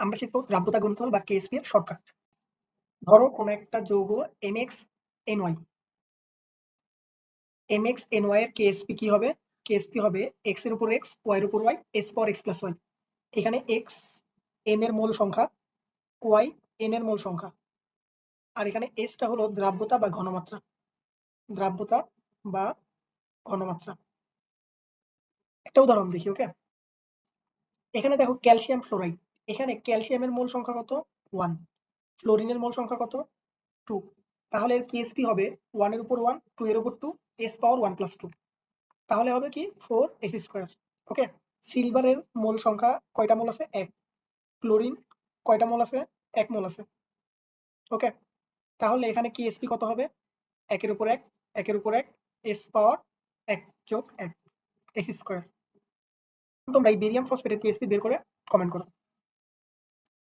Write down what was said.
আমরা শিখব দ্রাব্যতা গুণফল বা কেএসপি এর শর্টকাট ধরো কোন একটা যৌগ এমএক্স এনওয়াই এমএক্স এনওয়াই এর কেএসপি কি হবে? কেএসপি হবে এক্সের উপর এক্স ওয়াই এর উপর Y S power X plus Y এখানে এক্স এন এর মোল সংখ্যা ওয়াই এন এর মোল সংখ্যা। আর এখানে এসটা হলো দ্রাব্যতা বা ঘনমাত্রা। দ্রাব্যতা বা ঘনমাত্রা। একটা উদাহরণ দেখি ওকে এখানে দেখো ক্যালসিয়াম ফ্লোরাইড। এখানে ক্যালসিয়ামের মোল সংখ্যা কত? ওয়ান ফ্লোরিনের মোল সংখ্যা কত? টু তাহলে এর কেএসপি হবে ওয়ানের উপর ওয়ান টু এর উপর two S power one plus two তাহলে হবে কি? ফোর এস স্কোয়ার ওকে সিলভারের মোল সংখ্যা কয়টা মোল আছে? এক. ক্লোরিন কয়টা মোল আছে? এক মোল আছে. ওকে তাহলে এখানে কেএসপি কত হবে? একের উপর এক, একের উপর এক এস পাওয়ার এক যোগ এক এস স্কোয়ার তোমরা এই বেরিয়াম ফসফেটের কেএসপি বের করে কমেন্ট করো।